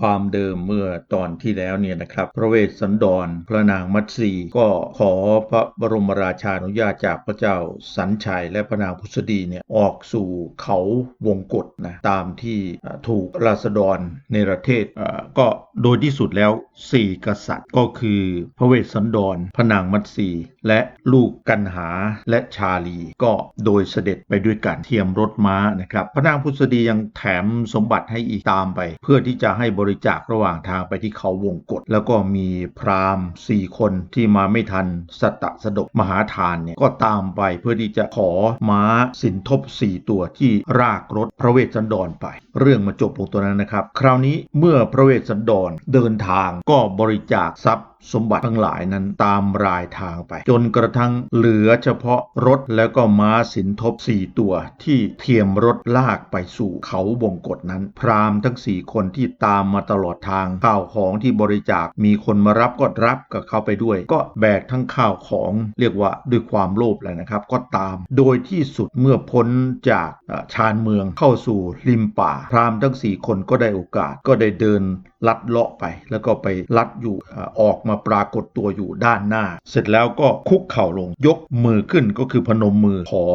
ความเดิมเมื่อตอนที่แล้วเนี่ยนะครับ พระเวสสันดร พระนางมัตสีก็ขอพระบรมราชานุญาตจากพระเจ้าสันชัยและพระนางพุทธดีเนี่ยออกสู่เขาวงกฏนะตามที่ถูกราษฎรในประเทศก็โดยที่สุดแล้ว 4 กษัตริย์ก็คือพระเวสสันดร พระนางมัตสีและลูกกันหาและชาลี ก็โดยเสด็จไปด้วยกันเทียมรถม้านะครับ พระนางพุทธดียังแถมสมบัติให้อีกตามไป เพื่อที่จะให้บริจาคระหว่างทางไปที่เขาวงกฏแล้วก็มีพราหมณ์สี่คนที่มาไม่ทันสตะสดกมหาทานเนี่ยก็ตามไปเพื่อที่จะขอม้าสินทบสี่ตัวที่รากรถพระเวสสันดรไป เรื่องมาจบลงตัวนั้นนะครับ คราวนี้เมื่อพระเวสสันดรเดินทางก็บริจาคทรัพย์ สมบัติทั้งหลายนั้นตามรายทางไป จนกระทั่งเหลือเฉพาะรถแล้วก็ม้าสินทบสี่ตัวที่เทียมรถลากไปสู่เขาวงกฏนั้น พราหมณ์ทั้งสี่คนที่ตามมาตลอดทางข้าวของที่บริจาคมีคนมารับก็รับกับเขาไปด้วย ก็แบกทั้งข้าวของเรียกว่าด้วยความโลภแหละนะครับ ก็ตาม โดยที่สุดเมื่อพ้นจากชานเมืองเข้าสู่ริมป่า พราหมณ์ทั้งสี่คนก็ได้โอกาสก็ได้เดินลัดเลาะไป แล้วก็ไปลัดอยู่ออออกมาปรากฏตัวอยู่ด้านหน้า เสร็จแล้วก็คุกเข่าลงยกมือขึ้นก็คือพนมมือขอ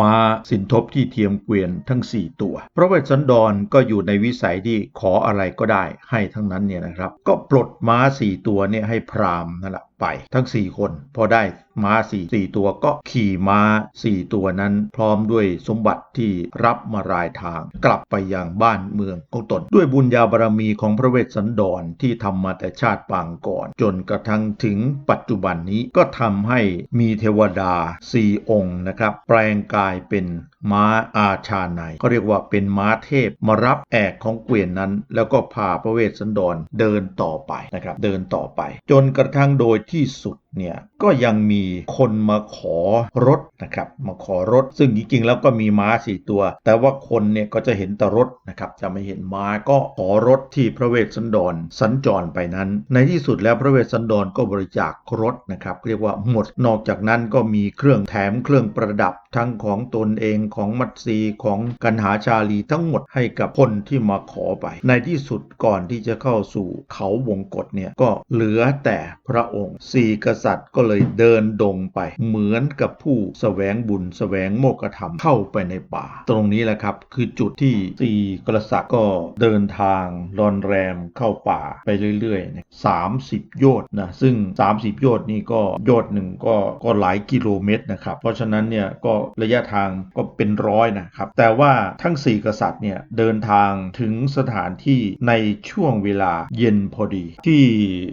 มาสินทบที่เทียมเกวียนทั้ง 4 ตัว พระเวสสันดรก็อยู่ในวิสัยที่ขออะไรก็ได้ให้ทั้งนั้นเนี่ยนะครับ ก็ปลดม้า 4 ตัวเนี่ยให้พราหมณ์นั่นแหละ ไปทั้ง 4 คน พอได้ม้า4 4ตัวก็ขี่ม้า 4 ตัวนั้น พร้อมด้วยสมบัติที่รับมารายทาง กลับไปยังบ้านเมืองของตน ด้วยบุญญาบารมีของพระเวสสันดรที่ทำมาแต่ชาติปางก่อน จนกระทั่งถึงปัจจุบันนี้ก็ทำให้มีเทวดา 4 องค์นะครับแปลงกายเป็น ม้าอาชาในเขาเรียกว่าเป็นม้าเทพมารับแอกของเกวียนนั้น แล้วก็พาพระเวสสันดรเดินต่อไปนะครับเดินต่อไป จนกระทั่งโดยที่สุด เนี่ยก็ยังมีคนมาขอรถนะครับมาขอรถ ซึ่งจริงๆแล้วก็มีม้าสี่ตัว แต่ว่าคนเนี่ยก็จะเห็นแต่รถนะครับจะไม่เห็นม้าก็ขอรถที่พระเวสสันดรสัญจรไปนั้น ในที่สุดแล้วพระเวสสันดรก็บริจาครถนะครับเรียกว่าหมดนอกจากนั้นก็มีเครื่องแถมเครื่องประดับทั้งของตนเองของมัตสีของกันหาชาลีทั้งหมดให้กับคนที่มาขอไป ในที่สุดก่อนที่จะเข้าสู่เขาวงกฏเนี่ยก็เหลือแต่พระองค์สี่กษตริย์ก็เลยเดินดงไป เหมือนกับผู้แสวงบุญแสวงโมกขธรรมเข้าไปในป่า ตรงนี้แหละครับ คือจุดที่สี่กษัตริย์ก็เดินทางรอนแรมเข้าป่าไปเรื่อยๆนะสามสิบโยชน์นะซึ่ง 30 โยชน์นี่ก็โยชน์หนึ่งก็ก็หลายกิโลเมตรนะครับเพราะฉะนั้นเนี่ยก็ระยะทางก็เป็นร้อยนะครับแต่ว่าทั้ง 4 กษัตริย์เนี่ยเดินทางถึงสถานที่ในช่วงเวลาเย็นพอดี ที่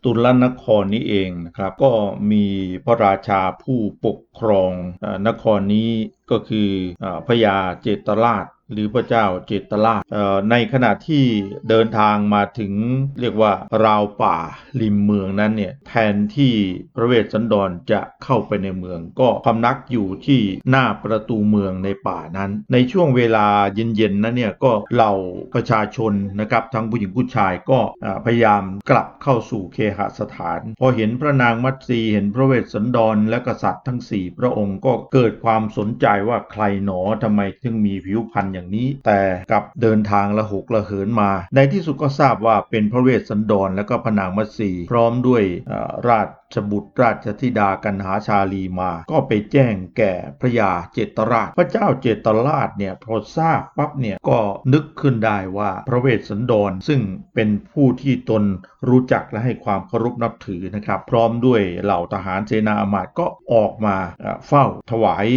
ตุลนครนี้เองนะครับก็มีพระราชาผู้ปกครองอนครนี้ก็คือเออพญาเจตราช หรือพระเจ้าเจตราชในขณะที่เดินทางมาถึงเรียกว่าราวป่าริมเมืองนั้นเนี่ยแทนที่พระเวสสันดรจะเข้าไปในเมือง ก็พำนักอยู่ที่หน้าประตูเมืองในป่านั้น ในช่วงเวลาเย็นๆนั้นเนี่ยก็เหล่าประชาชนนะครับทั้งผู้หญิงผู้ชายก็พยายามกลับเข้าสู่เคหสถาน พอเห็นพระนางมัตสีเห็นพระเวสสันดรและกษัตริย์ทั้งสี่พระองค์ก็เกิดความสนใจว่าใครหนอทำไมถึงมีผิวพรรณอย่างนี้ แต่กลับเดินทางละหกละเหินมา ในที่สุดก็ทราบว่าเป็นพระเวสสันดรและก็พนางมัตสีพร้อมด้วยราชชบุตรราชธิดากันหาชาลีมา ก็ไปแจ้งแก่พระยาเจตราช พระเจ้าเจตราชเนี่ยพอทราบปั๊บเนี่ยก็นึกขึ้นได้ว่าพระเวสสันดรซึ่งเป็นผู้ที่ตนรู้จักและให้ความเคารพนับถือนะครับ พร้อมด้วยเหล่าทหารเสนาอามาตย์ก็ออกมาเฝ้าถวาย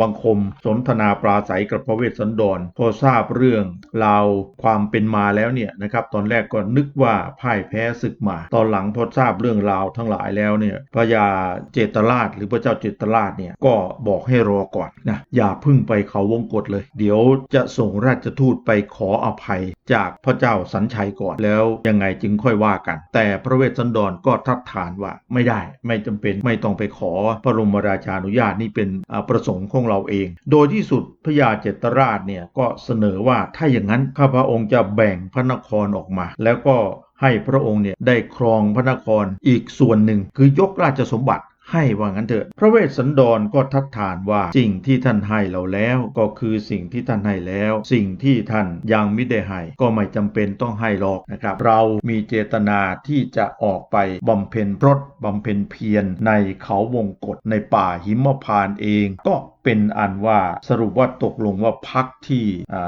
บังคมสนทนาปราศัยกับพระเวสสันดรพอทราบเรื่องราวความเป็นมาแล้วเนี่ยนะครับตอนแรกก็นึกว่าพ่ายแพ้ศึกมา ตอนหลังพอทราบเรื่องราวทั้งหลายแล้วเนี่ยพระยาเจตราช หรือพระเจ้าเจตราชเนี่ยก็บอกให้รอก่อนนะอย่าพึ่งไปเขาวงกฏเลย เดี๋ยวจะส่งราชทูตไปขออภัยจากพระเจ้าสันชัยก่อนแล้วยังไงจึงค่อยว่ากัน แต่พระเวสสันดรก็ทัดทานว่าไม่ได้ไม่จำเป็นไม่ต้องไปขอพระบรมราชานุญาตนี่เป็นประสงค์ของเราเอง โดยที่สุดพระยาเจตราชเนี่ยก็เสนอว่าถ้าอย่างนั้นข้าพระองค์จะแบ่งพระนครออกมา แล้วก็ให้พระองค์เนี่ยได้ครองพระนครอีกส่วนหนึ่ง คือยกราชสมบัติให้ว่างั้นเถอะ พระเวสสันดรก็ทัดทานว่าสิ่งที่ท่านให้เราแล้วก็คือสิ่งที่ท่านให้แล้ว สิ่งที่ท่านยังไม่ได้ให้ก็ไม่จำเป็นต้องให้หรอกนะครับ เรามีเจตนาที่จะออกไปบำเพ็ญพรตบำเพ็ญเพียรในเขาวงกฏในป่าหิมพานต์เอง ก็ เป็นอันว่าสรุปว่าตกลงว่าพักที่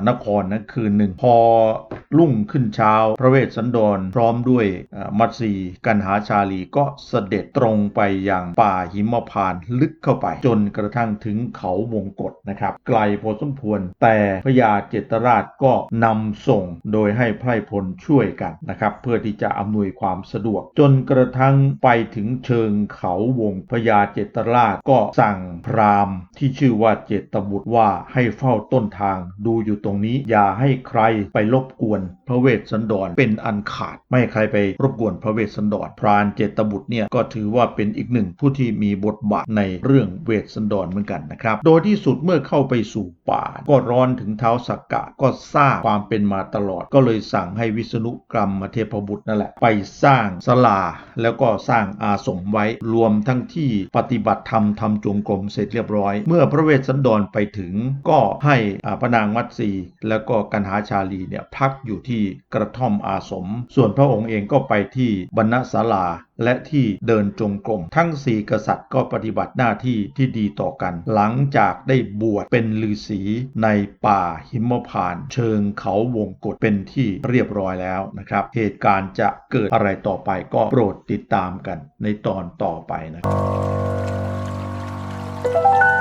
นครนั้นคืนหนึ่ง พอรุ่งขึ้นเช้า พระเวสสันดรพร้อมด้วยมัตสีกันหาชาลีก็เสด็จตรงไปยังป่าหิมพานต์ลึกเข้าไป จนกระทั่งถึงเขาวงกฏนะครับ ไกลพอสมควร แต่พระยาเจตราชก็นำส่งโดยให้ไพร่พลช่วยกันนะครับ เพื่อที่จะอำนวยความสะดวก จนกระทั่งไปถึงเชิงเขาวงพระยาเจตราชก็สั่งพราหมณ์ที่ชื่อื่อว่าเจตบุตรว่าให้เฝ้าต้นทาง ดูอยู่ตรงนี้อย่าให้ใครไปรบกวนพระเวสสันดรเป็นอันขาด ไม่ให้ใครไปรบกวนพระเวสสันดรพรานเจตบุตรเนี่ยก็ถือว่าเป็นอีกหนึ่งผู้ที่มีบทบาทในเรื่องเวสสันดรเหมือนกันนะครับ โดยที่สุดเมื่อเข้าไปสู่ป่า ก็ร้อนถึงเท้าสักกะก็ทราบความเป็นมาตลอด ก็เลยสั่งให้วิษณุกรรมเทพบุตรนั่นแหละไปสร้างศาลาแล้วก็สร้างอาสมไว้รวมทั้งที่ปฏิบัติธรรมทำจงกรมเสร็จเรียบร้อย เมื่อพระเวสสันดรไปถึงก็ให้พระนางมัตสีแล้วก็กันหาชาลีเนี่ยพักอยู่ที่กระท่อมอาสม ส่วนพระองค์เองก็ไปที่บรรณศาลาและที่เดินจงกรมทั้งสี่กษัตริย์ก็ปฏิบัติหน้าที่ที่ดีต่อกัน หลังจากได้บวชเป็นฤาษีในป่าหิมพานตเชิงเขาวงกฏเป็นที่เรียบร้อยแล้วนะครับ เหตุการณ์จะเกิดอะไรต่อไปก็โปรดติดตามกันในตอนต่อไปนะครับ